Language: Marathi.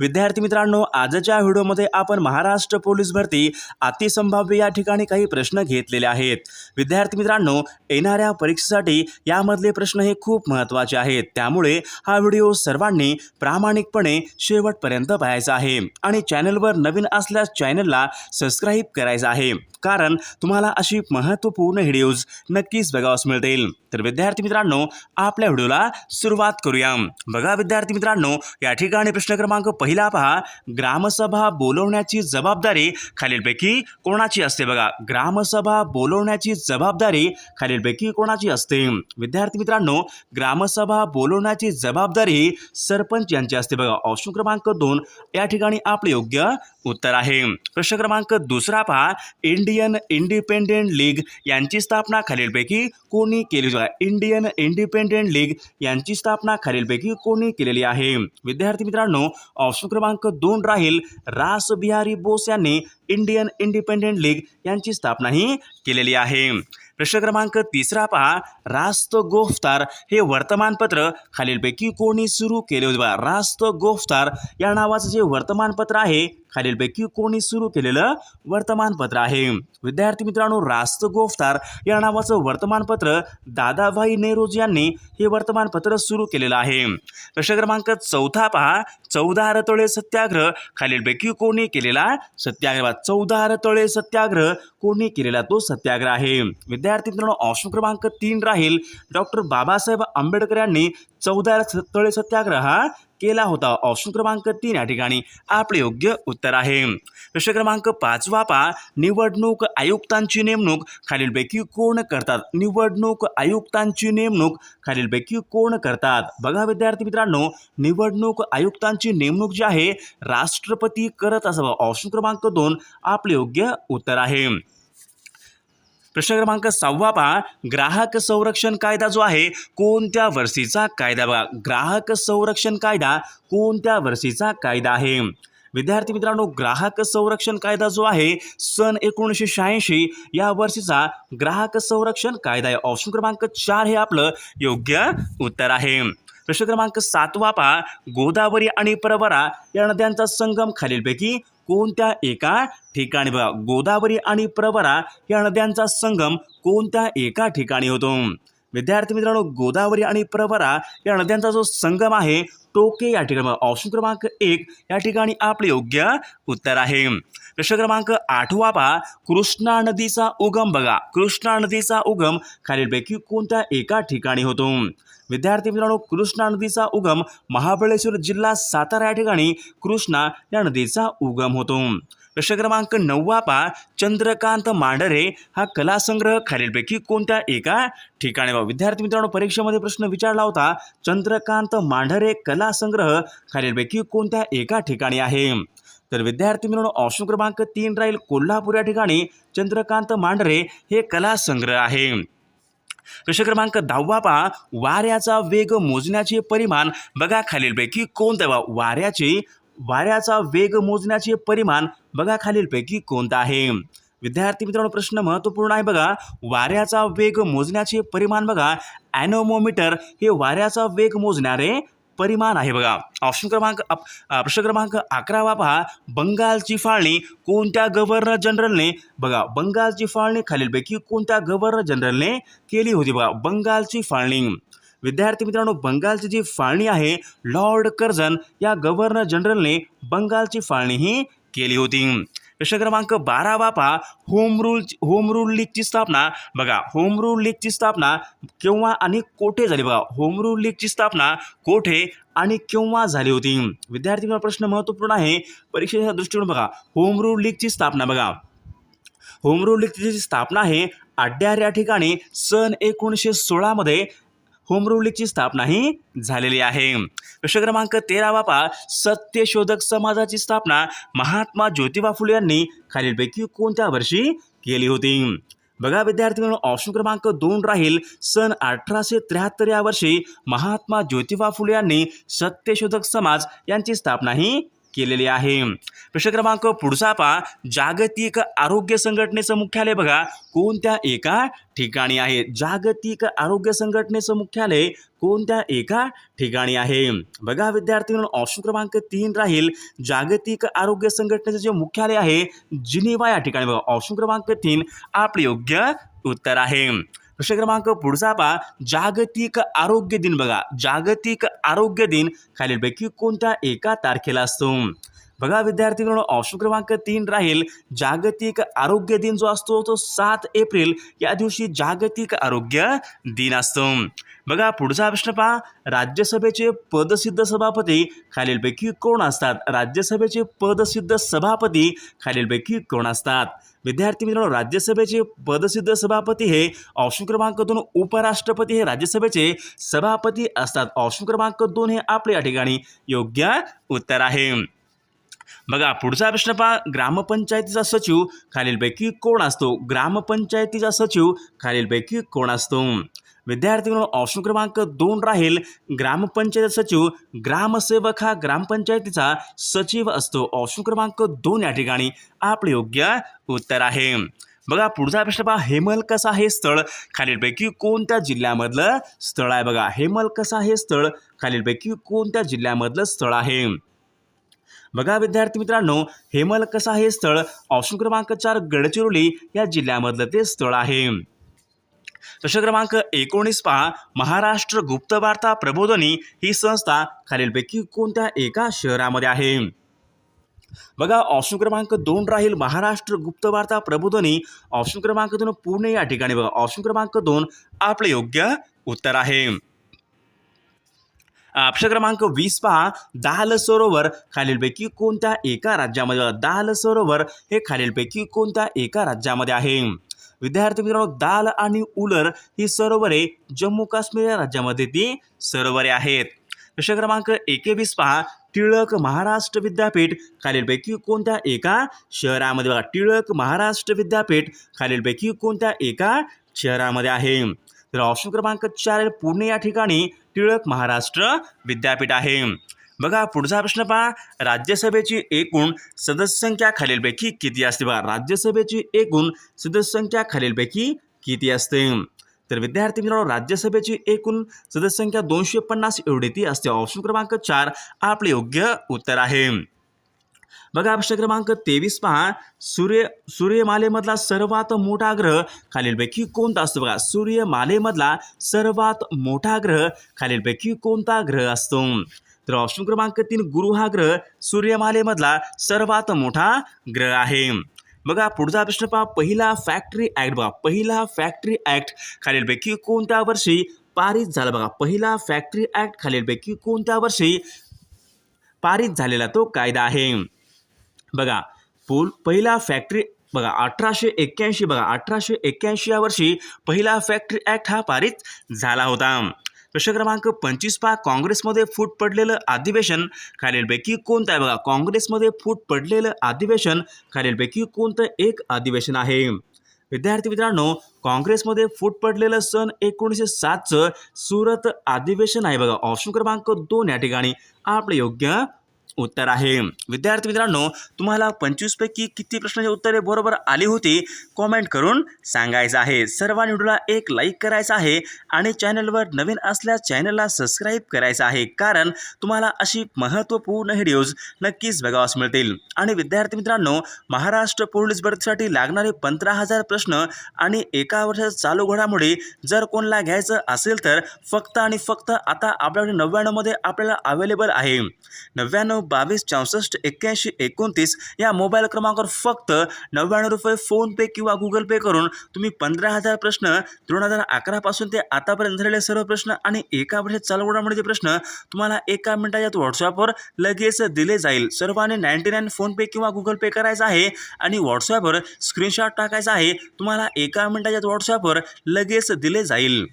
विद्यार्थी मित्रांनो आजच्या व्हिडिओमध्ये आपण महाराष्ट्र पोलीस भरती अतिसंभाव्य या ठिकाणी काही प्रश्न घेतलेले आहेत. विद्यार्थी मित्रांनो येणाऱ्या परीक्षेसाठी यामधले प्रश्न हे खूप महत्त्वाचे आहेत. त्यामुळे हा व्हिडिओ सर्वांनी प्रामाणिकपणे शेवटपर्यंत पाहायचा आहे. आणि चॅनलवर नवीन असल्यास चॅनलला सबस्क्राईब करायचं आहे. कारण तुम्हाला अशी महत्त्वपूर्ण व्हिडिओज नक्कीच बघावास मिळतील. तर विद्यार्थी मित्रांनो आपल्या व्हिडिओला सुरुवात करूया. बघा विद्यार्थी मित्रांनो या ठिकाणी प्रश्न क्रमांक पहिला पहा. ग्रामसभा बोलवण्याची जबाबदारी खालीलपैकी कोणाची असते बघा? ग्रामसभा बोलवण्याची जबाबदारी खालीलपैकी कोणाची असते? विद्यार्थी मित्रांनो ग्रामसभा बोलवण्याची जबाबदारी सरपंच यांची असते बघा. ऑप्शन क्रमांक दोन या ठिकाणी आपले योग्य उत्तर आहे. प्रश्न क्रमांक दुसरा पहा. इंडियन इंडिपेंडेंट लीग यांची स्थापना खालीलपैकी कोणी केली इंडियन इंडिपेंडेंट लीग यांची स्थापना खालीलपैकी कोणी केलेली आहे? विद्यार्थी मित्रांनो ऑप्शन क्रमांक दोन राहील. रास बिहारी बोस यांनी इंडियन इंडिपेंडेंट लीग यांची स्थापना ही केलेली आहे. प्रश्न क्रमांक तिसरा पहा. रास्त गोफ्तार हे वर्तमानपत्र खालीलपैकी कोणी सुरू केले होते? रास्त गोफ्तार या नावाचं जे वर्तमानपत्र आहे खालीलपैकी कोणी सुरू केलेलं वर्तमानपत्र आहे. विद्यार्थी मित्रांनो रास्त गोफ्तार या नावाचं वर्तमानपत्र दादाभाई नेहरूज यांनी हे वर्तमानपत्र सुरू केलेलं आहे. प्रश्न क्रमांक चौथा पहा. चौदा रतळे सत्याग्रह खालीलपैकी कोणी केलेला सत्याग्रह? चौदा रतळे सत्याग्रह कोणी केलेला तो सत्याग्रह आहे? विद्यार्थी मित्रांनो ऑप्शन क्रमांक तीन राहील. डॉक्टर बाबासाहेब आंबेडकर यांनी चौदा तळे सत्याग्रह हा केला होता. ऑप्शन क्रमांक तीन या ठिकाणी. आपले योग्य उत्तर आहे. प्रश्न क्रमांक पाचवा पहा. निवडणूक आयुक्तांची नेमणूक. खालीलपैकी कोण करतात? निवडणूक आयुक्तांची नेमणूक. खालीलपैकी कोण करतात? बघा विद्यार्थी मित्रांनो निवडणूक आयुक्तांची नेमणूक जी आहे राष्ट्रपती करत असावं. ऑप्शन क्रमांक दोन. आपले योग्य उत्तर आहे. प्रश्न क्रमांक सहावा पहा. ग्राहक संरक्षण कायदा जो आहे कोणत्या वर्षीचा कायदा बघा. ग्राहक संरक्षण कायदा कोणत्या वर्षीचा कायदा आहे? विद्यार्थी मित्रांनो ग्राहक संरक्षण कायदा जो आहे सन एकोणीसशे शहाऐंशी या वर्षीचा ग्राहक संरक्षण कायदा आहे. ऑप्शन क्रमांक चार हे आपलं योग्य उत्तर आहे. प्रश्न क्रमांक सातवा पहा. गोदावरी आणि परवरा या नद्यांचा संगम खालीलपैकी कोणत्या एका ठिकाणी बघा गोदावरी आणि प्रवरा या नद्यांचा संगम कोणत्या एका ठिकाणी होतो? विद्यार्थी मित्रांनो गोदावरी आणि प्रवरा या नद्यांचा जो संगम आहे टोके या ठिकाणी ऑप्शन क्रमांक एक या ठिकाणी आपले योग्य उत्तर आहे. प्रश्न क्रमांक आठवा पहा. कृष्णा नदीचा उगम बघा. कृष्णा नदीचा उगम खालीलपैकी कोणत्या एका ठिकाणी होतो? विद्यार्थी मित्रांनो कृष्णा नदीचा उगम महाबळेश्वर जिल्हा सातारा या ठिकाणी कृष्णा या नदीचा उगम होतो. प्रश्न क्रमांक नववा पहा. चंद्रकांत मांढरे हा कलासंग्रह खालीलपैकी कोणत्या एका ठिकाणी? बघा विद्यार्थी मित्रांनो परीक्षेमध्ये प्रश्न विचारला होता चंद्रकांत मांढरे कलासंग्रह खालीलपैकी कोणत्या एका ठिकाणी आहे? तर विद्यार्थी मित्रांनो ऑप्शन क्रमांक तीन राहील कोल्हापूर या ठिकाणी चंद्रकांत मांढरे हे कलासंग्रह आहे. प्रश्न क्रमांक दहावा पहा. वाऱ्याचा वेग मोजण्याचे परिमाण बघा खालीलपैकी कोणत्या बघा वाऱ्याचे वाऱ्याचा वेग मोजण्याचे परिमाण बघा खालीलपैकी कोणतं आहे? विद्यार्थी मित्रांनो प्रश्न महत्त्वपूर्ण आहे बघा. वाऱ्याचा वेग मोजण्याचे परिमाण बघा. ॲनोमोमीटर हे वाऱ्याचा वेग मोजणारे परिमाण आहे बघा. ऑप्शन क्रमांक अप- प्रश्न क्रमांक अकरावा पहा. बंगालची फाळणी कोणत्या गव्हर्नर जनरलने बघा बंगालची फाळणी खालीलपैकी कोणत्या गव्हर्नर जनरलने केली होती बघा. बंगालची फाळणी. विद्यार्थी मित्रांनो बंगालची जी फाळणी आहे लॉर्ड कर्झन या गव्हर्नर जनरलने बंगालची फाळणी ही केली होती. प्रश्न क्रमांक बारा बापा होम रूल होम रूल लीगची स्थापना. बघा होम रूल लीगची स्थापना केव्हा आणि कोठे झाली बघा. होम रूल लीगची स्थापना कोठे आणि केव्हा झाली होती? विद्यार्थी प्रश्न महत्त्वपूर्ण आहे. परीक्षेच्या दृष्टीने बघा. होम रूल लीगची स्थापना बघा. होम रूल लीगची जी स्थापना आहे अड्यार या ठिकाणी सन एकोणीसशे सोळामध्ये होम रूल लीगची स्थापना ही झालेली आहे. प्रश्न क्रमांक तेरा बापा सत्यशोधक समाजाची स्थापना महात्मा ज्योतिबा फुले यांनी खालीलपैकी कोणत्या वर्षी केली होती? बघा विद्यार्थी म्हणून ऑप्शन क्रमांक दोन राहील. सन अठराशे त्र्याहत्तर या वर्षी महात्मा ज्योतिबा फुले यांनी सत्यशोधक समाज यांची स्थापना ही केलेली आहे. प्रश्न क्रमांक पुढचा पहा. जागतिक आरोग्य संघटनेचं मुख्यालय बघा. कोणत्या एका ठिकाणी आहे? जागतिक आरोग्य संघटनेचं मुख्यालय कोणत्या एका ठिकाणी आहे? बघा विद्यार्थी म्हणून ऑप्शन क्रमांक तीन राहील. जागतिक आरोग्य संघटनेचं जे मुख्यालय आहे जिनिवा या ठिकाणी बघा. ऑप्शन क्रमांक तीन आपले योग्य उत्तर आहे. प्रश्न क्रमांक पुढचा पहा. जागतिक आरोग्य दिन बघा. जागतिक आरोग्य दिन. खालीलपैकी कोणत्या एका तारखेला असतो? बघा विद्यार्थी मित्रांनो ऑप्शन क्रमांक तीन राहील जागतिक आरोग्य दिन जो असतो तो सात एप्रिल या दिवशी जागतिक आरोग्य दिन असतो. बघा पुढचा प्रश्न पहा राज्यसभेचे पदसिद्ध सभापती खालीलपैकी कोण असतात? राज्यसभेचे पदसिद्ध सभापती खालीलपैकी कोण असतात? विद्यार्थी मित्रांनो राज्यसभेचे पदसिद्ध सभापती हे ऑप्शन क्रमांक दोन उपराष्ट्रपती हे राज्यसभेचे सभापती असतात. ऑप्शन क्रमांक दोन हे आपले या ठिकाणी योग्य उत्तर आहे. बघा पुढचा प्रश्न पहा. ग्रामपंचायतीचा सचिव खालीलपैकी कोण असतो? ग्रामपंचायतीचा सचिव खालीलपैकी कोण असतो? विद्यार्थी म्हणून ऑप्शन क्रमांक दोन राहील. ग्रामपंचायत सचिव ग्रामसेवक हा ग्रामपंचायतीचा सचिव असतो. ऑप्शन क्रमांक दोन या ठिकाणी आपले योग्य उत्तर आहे. बघा पुढचा प्रश्न पहा. हेमलकसा हे स्थळ खालीलपैकी कोणत्या जिल्ह्यामधलं स्थळ आहे? बघा हेमलकसा हे स्थळ खालीलपैकी कोणत्या जिल्ह्यामधलं स्थळ आहे? बघा विद्यार्थी मित्रांनो हेमलकसा हे स्थळ ऑप्शन क्रमांक चार गडचिरोली या जिल्ह्यामधलं ते स्थळ आहे. प्रश्न क्रमांक एकोणीस पहा. महाराष्ट्र गुप्तवार्ता प्रबोधनी ही संस्था खालीलपैकी कोणत्या एका शहरामध्ये आहे? बघा ऑप्शन क्रमांक दोन राहील महाराष्ट्र गुप्तवार्ता प्रबोधनी. ऑप्शन क्रमांक दोन पुणे या ठिकाणी बघा. ऑप्शन क्रमांक दोन आपलं योग्य उत्तर आहे. ऑप्शन क्रमांक वीस पहा. दाल सरोवर खालीलपैकी कोणत्या एका राज्यामध्ये दाल सरोवर हे खालीलपैकी कोणत्या एका राज्यामध्ये आहे? विद्यार्थी मित्रांनो दाल आणि उलर ही सरोवरे जम्मू काश्मीर या राज्यामध्ये ती सरोवरे आहेत. प्रश्न क्रमांक एकेवीस पहा. टिळक महाराष्ट्र विद्यापीठ खालीलपैकी कोणत्या एका शहरामध्ये बघा टिळक महाराष्ट्र विद्यापीठ खालीलपैकी कोणत्या एका शहरामध्ये आहे? तर ऑप्शन क्रमांक चार पुणे या ठिकाणी टिळक महाराष्ट्र विद्यापीठ आहे. बघा पुढचा प्रश्न पहा. राज्यसभेची एकूण सदस्यसंख्या खालीलपैकी किती असते? बघा राज्यसभेची एकूण सदस्यसंख्या खालीलपैकी किती असते? तर विद्यार्थी मित्रांनो राज्यसभेची एकूण सदस्यसंख्या दोनशे पन्नास एवढी ती असते. ऑप्शन क्रमांक चार आपले योग्य उत्तर आहे. बघा प्रश्न क्रमांक तेवीस पहा. सूर्य सूर्यमालेमधला सर्वात मोठा ग्रह खालीलपैकी कोणता असतो? बघा सूर्यमालेमधला सर्वात मोठा ग्रह खालीलपैकी कोणता ग्रह असतो? तर ऑप्शन क्रमांक तीन गुरु हा ग्रह सूर्यमालेमधला सर्वात मोठा ग्रह आहे. बघा पुढचा प्रश्न पहा. पहिला फॅक्टरी ॲक्ट बघा. पहिला फॅक्टरी ॲक्ट खालीलपैकी कोणत्या वर्षी पारित झाला? बघा पहिला फॅक्टरी ॲक्ट खालीलपैकी कोणत्या वर्षी पारित झालेला तो कायदा आहे? बघा पूल पहिला फॅक्टरी बघा अठराशे एक्क्याऐंशी बघा अठराशे एक्क्याऐंशी या वर्षी पहिला फॅक्टरी ॲक्ट हा पारित झाला होता. प्रश्न क्रमांक पंचवीस पहा. काँग्रेसमध्ये फूट पडलेलं अधिवेशन खालीलपैकी कोणतं आहे? बघा काँग्रेसमध्ये फूट पडलेलं अधिवेशन खालीलपैकी कोणतं एक अधिवेशन आहे? विद्यार्थी मित्रांनो काँग्रेसमध्ये फूट पडलेलं सन एकोणीसशे सातचं सुरत अधिवेशन आहे. बघा ऑप्शन क्रमांक दोन या ठिकाणी. आपलं योग्य उत्तर आहे. विद्यार्थी मित्रांनो तुम्हाला पंचवीसपैकी किती प्रश्नाची उत्तरे बरोबर आली होती कॉमेंट करून सांगायचं आहे. सर्व व्हिडिओला एक लाईक करायचं आहे आणि चॅनलवर नवीन असल्यास चॅनलला सबस्क्राईब करायचं आहे. कारण तुम्हाला अशी महत्त्वपूर्ण व्हिडिओज नक्कीच बघावास मिळतील. आणि विद्यार्थी मित्रांनो महाराष्ट्र पोलीस भरतीसाठी लागणारे पंधरा हजार प्रश्न आणि एका वर्षात चालू घडामोडी जर कोणाला घ्यायचं असेल तर फक्त आणि फक्त आता आपल्याकडे नव्याण्णवमध्ये आपल्याला अवेलेबल आहे. नव्याण्णव बावीस चौसष्ट एक्क्याऐंशी एकोणतीस या मोबाईल क्रमांकावर फक्त नव्याण्णव रुपये फोनपे किंवा गुगल पे करून तुम्ही पंधरा हजार प्रश्न दोन हजार अकरापासून ते आतापर्यंत झालेले सर्व प्रश्न आणि एका वर्षात चालू घडामोडीचे प्रश्न तुम्हाला एका मिनिटात व्हॉट्सअपवर लगेच दिले जाईल. सर्वांनी नाईन्टी नाईन फोनपे किंवा गुगल पे करायचा आहे आणि व्हॉट्सअपवर स्क्रीनशॉट टाकायचा आहे. तुम्हाला एका मिनिटाच्या व्हॉट्सअपवर लगेच दिले जाईल.